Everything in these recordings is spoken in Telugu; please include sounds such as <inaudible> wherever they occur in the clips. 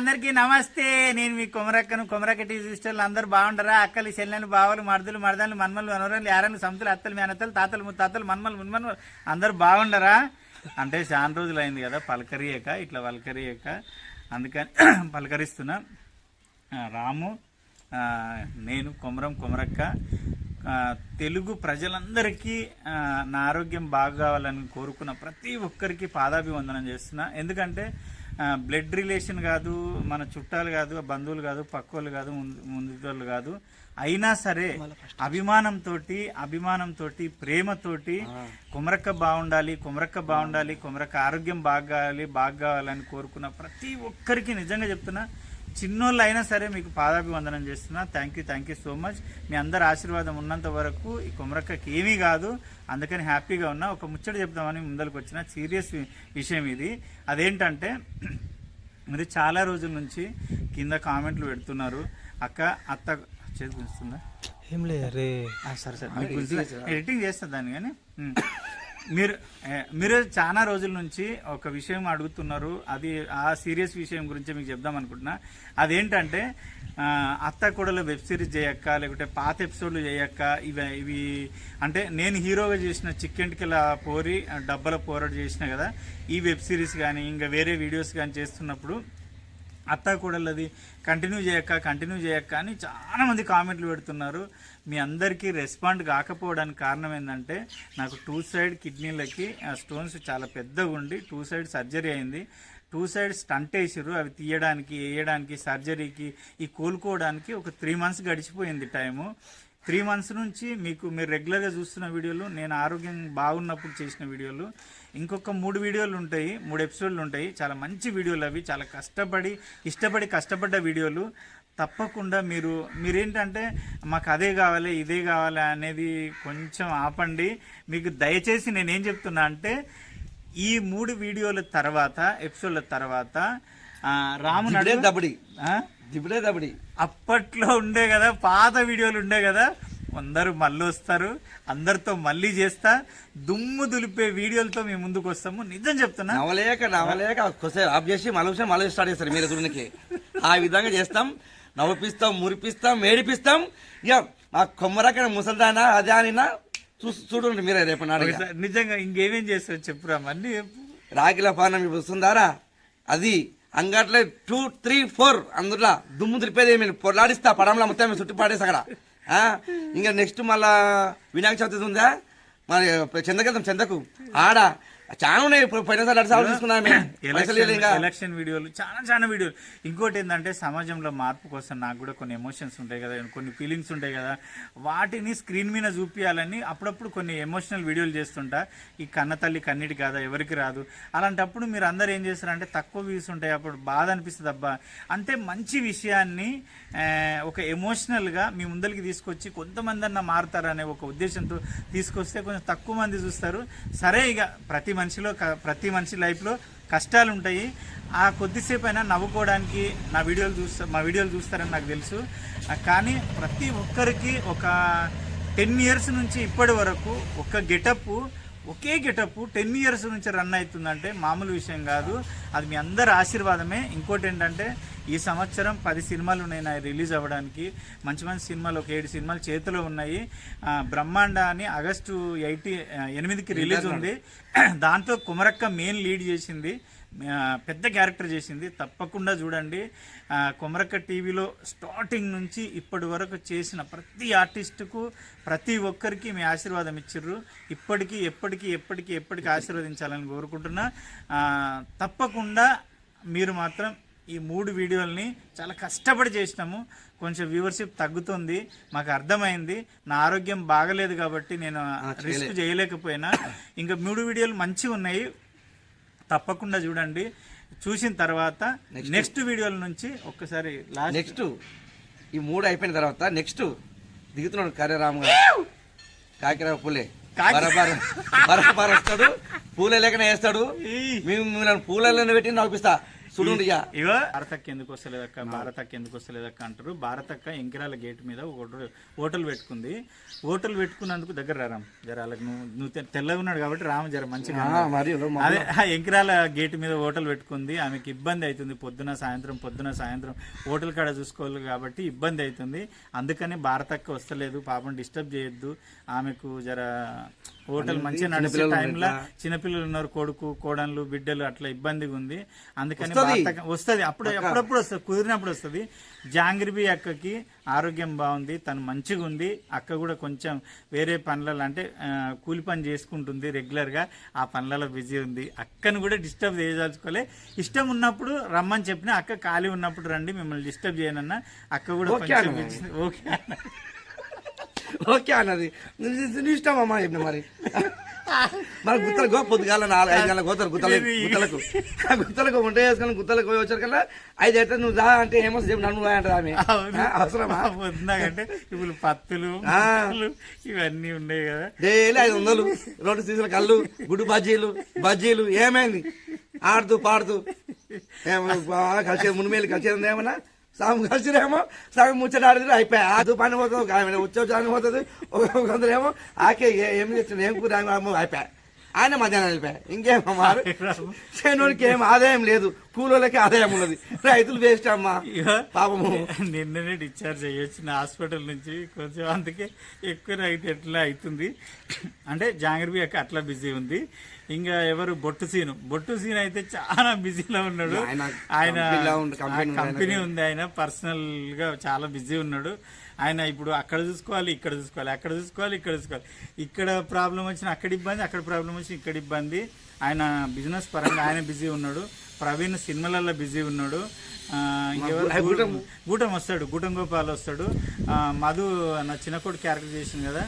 అందరికీ నమస్తే. నేను మీ కొమరక్కను కొమరక్క టీవీ సిస్టర్లు అందరూ బాగుండరా? అక్కలు చెల్లెలు బావలు మరదలు మరదలు మన్మలు మనవరాలు యారలు సంతులు అత్తలు మేనత్తలు తాతలు ముత్తాతలు మన్మలు మున్మలు అందరూ బాగుండరా? అంటే చాలా రోజులు అయింది కదా పలకరియక ఇట్లా పలకరియక. అందుకని <clears throat> పలకరిస్తున్నా. రాము నేను కొమరం కొమరక్క తెలుగు ప్రజలందరికీ నా ఆరోగ్యం బాగా కావాలని కోరుకున్న ప్రతి ఒక్కరికి పాదాభివందనం చేస్తున్నా. ఎందుకంటే బ్లడ్ రిలేషన్ కాదు మన చుట్టాలు కాదు బంధువులు కాదు పక్కోళ్ళు కాదు ముందు ముందు కాదు. అయినా సరే అభిమానంతో అభిమానంతో ప్రేమతోటి కుమరక్క బాగుండాలి కుమరక్క బాగుండాలి కుమరక్క ఆరోగ్యం బాగా కావాలి బాగా కావాలని కోరుకున్న ప్రతి ఒక్కరికి నిజంగా చెప్తున్నా చిన్నోళ్ళు అయినా సరే మీకు పాదాభివందనం చేస్తున్నా. Thank you thank you so much మీ అందరి ఆశీర్వాదం ఉన్నంత వరకు ఈ కుమరక్కకి ఏమీ కాదు. అందుకని హ్యాపీగా ఉన్నా. ఒక ముచ్చట చెప్దామని ముందరకు వచ్చిన సీరియస్ విషయం ఇది. అదేంటంటే మీరు చాలా రోజుల నుంచి కింద కామెంట్లు పెడుతున్నారు. అక్క అత్త చేతి గుంచుతుందా ఏం లేదు సరే సరే. ఎడిటింగ్ చేస్తా దాన్ని కానీ. మీరు మీరు చాలా రోజుల నుంచి ఒక విషయం అడుగుతున్నారు. అది ఆ సీరియస్ విషయం గురించి మీకు చెప్దాం అనుకుంటున్నా. అదేంటంటే అత్త కూడలు వెబ్ సిరీస్ చేయక్క లేకుంటే పాత ఎపిసోడ్లు చేయక్క ఇవి ఇవి అంటే నేను హీరోగా చేసిన చిక్కెంటికల పోరి డబ్బల పోరాడు చేసిన కదా ఈ వెబ్ సిరీస్ కానీ ఇంకా వేరే వీడియోస్ కానీ చేస్తున్నప్పుడు అత్త కూడలది కంటిన్యూ చేయక్క కంటిన్యూ చేయక్క అని చాలామంది కామెంట్లు పెడుతున్నారు. మీ అందరికీ రెస్పాండ్ కాకపోవడానికి కారణం ఏంటంటే నాకు టూ సైడ్ కిడ్నీలకి స్టోన్స్ చాలా పెద్దగా ఉండి టూ సైడ్ సర్జరీ అయింది. టూ సైడ్ స్టంట్ వేసారు అవి తీయడానికి వేయడానికి సర్జరీకి ఈ కోలుకోవడానికి ఒక త్రీ మంత్స్ గడిచిపోయింది టైము త్రీ మంత్స్ నుంచి మీకు మీరు రెగ్యులర్గా చూస్తున్న వీడియోలు నేను ఆరోగ్యం బాగున్నప్పుడు చేసిన వీడియోలు ఇంకొక మూడు వీడియోలు ఉంటాయి మూడు ఎపిసోడ్లు ఉంటాయి. చాలా మంచి వీడియోలు అవి. చాలా కష్టపడి ఇష్టపడి కష్టపడ్డ వీడియోలు. తప్పకుండా మీరు మీరేంటంటే మాకు అదే కావాలి ఇదే కావాలి అనేది కొంచెం ఆపండి. మీకు దయచేసి నేనేం చెప్తున్నా అంటే ఈ మూడు వీడియోల తర్వాత ఎపిసోడ్ల తర్వాత రాము దిబడే. దబడి? దిబడే అప్పట్లో ఉండే కదా పాత వీడియోలు ఉండే కదా అందరూ మళ్ళీ వస్తారు అందరితో మళ్ళీ చేస్తా దుమ్ము దులిపే వీడియోలతో మేము ముందుకు వస్తాము. నిజం చెప్తున్నా? నవలేక నవలేక కొద్దిసేపు ఆఫ్ చేసి మళ్ళీ మళ్ళీ స్టార్ట్ చేస్తారు మీరు ఎదురునికి. ఆ విధంగా చేస్తాం నవ్విపిస్తాం మురిపిస్తాం మేడిపిస్తాం. ఇక మా కొమ్మరక్కడ ముసల్దానా అదే అనినా చూ చూడండి మీరే రేపు నాడు. ఒకసారి నిజంగా ఇంకేమేం చేస్తారు చెప్పురా చెప్పు. రాగిల పానం ఇప్పుడు వస్తుందారా? అది అంగట్లో టూ త్రీ ఫోర్ అందులో దుమ్ము దులిపేది మేము పొలాడిస్తా పడంలో మొత్తం చుట్టూ పాడేసి అక్కడ. ఇంకా నెక్స్ట్ మళ్ళా వినాయక చవితి ఉందా మరి చందకెళ్తాం చందకు ఆడ చాలా ఉన్నాయి. ఇప్పుడు పోయినసారి అటు సార్లు ఎలక్షన్ వీడియోలు చాలా చాలా వీడియోలు. ఇంకోటి ఏంటంటే సమాజంలో మార్పు కోసం నాకు కూడా కొన్ని ఎమోషన్స్ ఉంటాయి కదా కొన్ని ఫీలింగ్స్ ఉంటాయి కదా. వాటిని స్క్రీన్ మీద చూపించాలని అప్పుడప్పుడు కొన్ని ఎమోషనల్ వీడియోలు చేస్తుంటా. ఈ కన్న తల్లి కన్నిటి కాదా ఎవరికి రాదు? అలాంటప్పుడు మీరు అందరు ఏం చేస్తారంటే తక్కువ వ్యూస్ ఉంటాయి అప్పుడు బాధ అనిపిస్తుంది అబ్బా. అంటే మంచి విషయాన్ని ఒక ఎమోషనల్గా మీ ముందరికి తీసుకొచ్చి కొంతమంది అన్న మారుతారనే ఒక ఉద్దేశంతో తీసుకొస్తే కొంచెం తక్కువ మంది చూస్తారు. సరే ఇక ప్రతి మనిషిలో ప్రతి మనిషి లైఫ్లో కష్టాలు ఉంటాయి. ఆ కొద్దిసేపు అయినా నవ్వుకోవడానికి నా వీడియోలు చూస్తా మా వీడియోలు చూస్తారని నాకు తెలుసు. కానీ ప్రతి ఒక్కరికి ఒక టెన్ ఇయర్స్ నుంచి ఇప్పటి వరకు ఒక గెటప్ ఒకే గెటప్ టెన్ ఇయర్స్ నుంచి రన్ అవుతుందంటే మామూలు విషయం కాదు. అది మీ అందరి ఆశీర్వాదమే. ఇంకోటి ఏంటంటే ఈ సంవత్సరం పది సినిమాలు ఉన్నాయి నా రిలీజ్ అవ్వడానికి. మంచి మంచి సినిమాలు ఒక ఏడు సినిమాలు చేతిలో ఉన్నాయి. బ్రహ్మాండ అని ఆగస్టు ఎయిటీ ఎనిమిదికి రిలీజ్ ఉంది. <clears throat> దాంట్లో కుమరక్క మెయిన్ లీడ్ చేసింది. పెద్ద క్యారెక్టర్ చేసింది. తప్పకుండా చూడండి. కుమరక్క టీవీలో స్టార్టింగ్ నుంచి ఇప్పటి వరకు చేసిన ప్రతి ఆర్టిస్టుకు ప్రతి ఒక్కరికి మీ ఆశీర్వాదం ఇచ్చిర్రు. ఇప్పటికీ ఎప్పటికీ ఎప్పటికీ ఎప్పటికీ ఆశీర్వదించాలని కోరుకుంటున్నా. తప్పకుండా మీరు మాత్రం ఈ మూడు వీడియోల్ని చాలా కష్టపడి చేసినాము. కొంచెం వ్యూవర్షిప్ తగ్గుతుంది. మాకు అర్థమైంది. నా ఆరోగ్యం బాగలేదు కాబట్టి నేను రిస్క్ చేయలేకపోయినా. ఇంకా మూడు వీడియోలు మంచిగా ఉన్నాయి. తప్పకుండా చూడండి. చూసిన తర్వాత నెక్స్ట్. వీడియోల నుంచి ఒక్కసారి లాస్ట్. నెక్స్ట్. ఈ మూడు అయిపోయిన తర్వాత నెక్స్ట్. దిగుతున్నాడు కార్యరామ్ గారు. కాకిరావు పూలే. బరాబర్ వస్తాడు. పూలే లేకనే వేస్తాడు. మేము మిమ్మల్ని పూలలో పెట్టి నవ్విస్తా. చూడండి ఇక. ఇగో. భారతక్క ఎందుకు వస్తలేదక్క భారతక్క ఎందుకు వస్తలేదక్క అంటారు. భారతక్క ఎంకిరాల గేట్ మీద ఒక హోటల్- పెట్టుకుంది. హోటల్ పెట్టుకున్నందుకు దగ్గర రా రామ్. జర వాళ్ళకి నువ్వు నువ్వు తెల్లగా ఉన్నాడు కాబట్టి రామ జర మంచిగా అదే ఎంకిరాల గేట్ మీద హోటల్ పెట్టుకుంది. ఆమెకి ఇబ్బంది అవుతుంది పొద్దున సాయంత్రం పొద్దున సాయంత్రం. హోటల్ కాడ చూసుకోవాలి కాబట్టి ఇబ్బంది అవుతుంది అందుకని భారతక్క వస్తలేదు. పాపం డిస్టర్బ్ చేయొద్దు. ఆమెకు జర హోటల్ మంచిగా నడిచే టైంలో చిన్నపిల్లలు ఉన్నారు కొడుకు కోడన్లు బిడ్డలు అట్లా ఇబ్బందిగా ఉంది అందుకని భారతక్క వస్తుంది. అప్పుడు అప్పుడప్పుడు వస్తుంది. కుదిరినప్పుడు వస్తుంది. జాంగ్రిబి అక్కకి ఆరోగ్యం బాగుంది. తను మంచిగా ఉంది అక్క కూడా కొంచెం వేరే పనులలో అంటే కూలి పని చేసుకుంటుంది రెగ్యులర్గా. ఆ పనులలో బిజీ ఉంది. అక్కను కూడా డిస్టర్బ్ చేయదలుచుకోలే. ఇష్టం ఉన్నప్పుడు రమ్మని చెప్పిన అక్క ఖాళీ ఉన్నప్పుడు రండి మిమ్మల్ని డిస్టర్బ్ చేయనన్నా. అక్క కూడా ఓకే ఓకే అన్న. ఓకే అన్నది. నీ ఇష్టం అమ్మా చెప్పిన మరి. మరి గుత్తలు గో పొద్దుగాల నాలుగు ఐదు గంటల గోతలు గుత్తలకు. గుత్తలకు గుత్తలకు వంట చేసుకుని గుత్తలకు పోయి వచ్చారు కల్లా ఐదు అయితే నువ్వు రా అంటే ఏమో చెప్పి నన్ను రా అంటది ఆమె. అవసరమా? పొద్దునాకంటే ఇప్పుడు పత్తులు ఇవన్నీ ఉన్నాయి కదా. డైలీ ఐదు వందలు రోడ్డు సీజన్ కళ్ళు గుడ్డు బజ్జీలు బజ్జీలు ఏమైంది? ఆడుతూ పాడుతూ. ఏమో బాగా కలిసి మునిమేలు కలిసేది ఏమన్నా? సగం కలిసిరేమో సగం ముచ్చట ఆడితే అయిపోయా అది పని పోతుంది ఆమె ఉచ్చోచాన్ని పోతుంది కొందరేమో ఆకే ఏం చేస్తున్నాడు ఏం కూర అయిపోయా. ఆయన మధ్యాహ్నం వెళ్ళిపోయా. ఇంకేమో మారు <laughs> ఏం ఆదాయం లేదు. కూలోళ్ళకి ఆదాయం ఉన్నది. రైతులు వేస్ట్ అమ్మా. పాపము. నిన్ననే డిశ్చార్జ్ అయ్యొచ్చిన హాస్పిటల్ నుంచి కొంచెం అందుకే ఎక్కువ అయితే ఎట్లా అవుతుంది. అంటే జాంగ్రబీ అక్క అట్లా బిజీ ఉంది. ఇంకా ఎవరు? బొట్టు సీను. బొట్టు సీన్ అయితే చాలా బిజీలో ఉన్నాడు. ఆయన కంపెనీ ఉంది కంపెనీ ఉంది ఆయన. పర్సనల్గా చాలా బిజీ ఉన్నాడు. ఆయన ఇప్పుడు అక్కడ చూసుకోవాలి ఇక్కడ చూసుకోవాలి అక్కడ చూసుకోవాలి ఇక్కడ చూసుకోవాలి. ఇక్కడ ప్రాబ్లం వచ్చిన అక్కడ ఇబ్బంది అక్కడ ప్రాబ్లం వచ్చిన ఇక్కడ ఇబ్బంది. ఆయన బిజినెస్ పరంగా ఆయన బిజీ ఉన్నాడు. ప్రవీణ్ సినిమాలలో బిజీ ఉన్నాడు. గూటం. వస్తాడు. గూటం గోపాల్ వస్తాడు. మధు నా చిన్నకోటి క్యారెక్టర్ చేసింది కదా.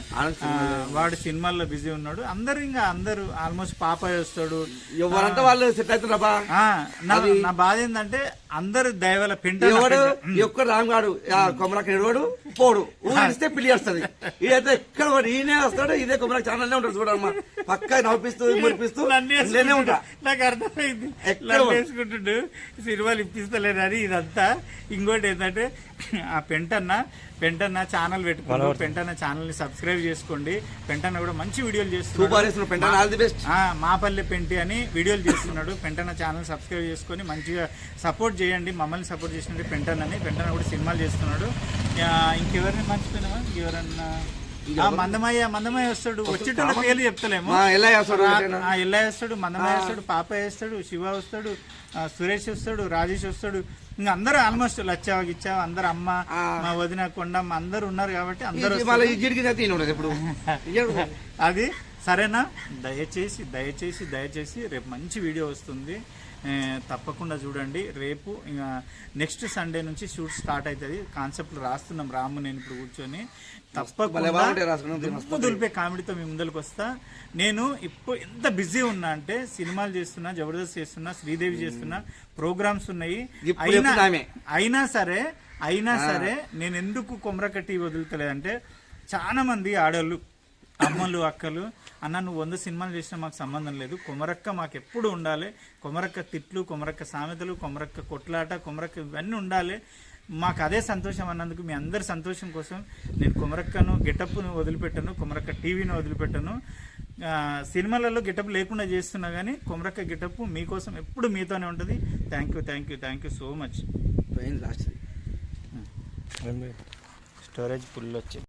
వాడు సినిమాల్లో బిజీ ఉన్నాడు. అందరు ఇంకా అందరు ఆల్మోస్ట్ పాపాయ్ వస్తాడు. ఎవరంతా వాళ్ళు సెట్ అవుతున్నారా ఆ, నా బాధ ఏంటంటే అందరు దయవల పెంట ఎవడు? ఒక్క రాంగాడు కొమరాకి ఎడవాడు పోడు. ఊరిస్తే పిల్లి వస్తుంది. ఎక్కడ వాడు? ఈయనే వస్తాడు ఇదే కొమరాకి ఛానల్నే ఉంటాడు చూడమ్మా. పక్క నవ్విస్తూ మురిపిస్తూ. నన్ను ఇలానే ఉంటా. నాకు అర్థమైంది? వేసుకుంటుండు సినిమాలు ఇప్పిస్తలేనని ఇదంతా. ఇంకోటి ఏంటంటే ఆ పెంటన్న పెంటన్న ఛానల్ పెట్టుకోండి పెంటన్న ఛానల్ని సబ్స్క్రైబ్ చేసుకోండి. పెంటన్న కూడా మంచి వీడియోలు చేస్తున్నాడు. మాపల్లె పెంటి అని వీడియోలు చేస్తున్నాడు. పెంటన్న ఛానల్ సబ్స్క్రైబ్ చేసుకొని మంచిగా సపోర్ట్ చేయండి. మమ్మల్ని సపోర్ట్ చేసినట్టు పెంటన్నని. పెంటన్న కూడా సినిమాలు చేస్తున్నాడు. ఇంకెవరిని మర్చిపోయినావా? ఇంకెవరన్నా? ఆ, మందమయ్య మందమయ్య వస్తాడు. వచ్చేటోళ్ళ పేర్లు చెప్తలేము. ఎలా వేస్తాడు మందమయ్య వేస్తాడు పాప వేస్తాడు శివ వస్తాడు సురేష్ వస్తాడు రాజేష్ వస్తాడు. ఇంకా అందరూ ఆల్మోస్ట్ లచ్చావ గిచ్చావ అందరు అమ్మ. మా వదిన కొండమ్మ అందరు ఉన్నారు కాబట్టి అందరూ ఇప్పుడు. <laughs> అది సరేనా? దయచేసి దయచేసి దయచేసి రేపు మంచి వీడియో వస్తుంది. తప్పకుండా చూడండి. రేపు ఇంకా నెక్స్ట్ సండే నుంచి షూట్ స్టార్ట్ అవుతుంది. కాన్సెప్ట్ రాస్తున్నాం. రాము నేను ఇప్పుడు కూర్చొని. తప్పకుండా దులిపే కామెడీతో మీ ముందరికి వస్తా. నేను ఇప్పుడు ఎంత బిజీ ఉన్నా అంటే సినిమాలు చేస్తున్నా జబర్దస్త్ చేస్తున్నా శ్రీదేవి చేస్తున్నా ప్రోగ్రామ్స్ ఉన్నాయి. అయినా? అయినా సరే అయినా సరే నేను ఎందుకు కొమరకట్టి వదులుతలేదంటే చాలా మంది ఆడవాళ్ళు అమ్మలు అక్కలు. అన్న నువ్వు వంద సినిమాలు చేసినా మాకు సంబంధం లేదు. కొమరక్క మాకు ఎప్పుడు ఉండాలి? కొమరక్క తిట్లు కొమరక్క సామెతలు కొమరక్క కొట్లాట కొమరక్క ఇవన్నీ ఉండాలి. మాకు అదే సంతోషం అన్నందుకు మీ అందరి సంతోషం కోసం నేను కొమరక్కను గెటప్ను వదిలిపెట్టాను కొమరక్క టీవీని వదిలిపెట్టాను. సినిమాలలో గెటప్ లేకుండా చేస్తున్నా కానీ కొమరక్క గెటప్ మీకోసం ఎప్పుడు మీతోనే ఉంటుంది. Thank you thank you thank you so much last storage full వచ్చింది.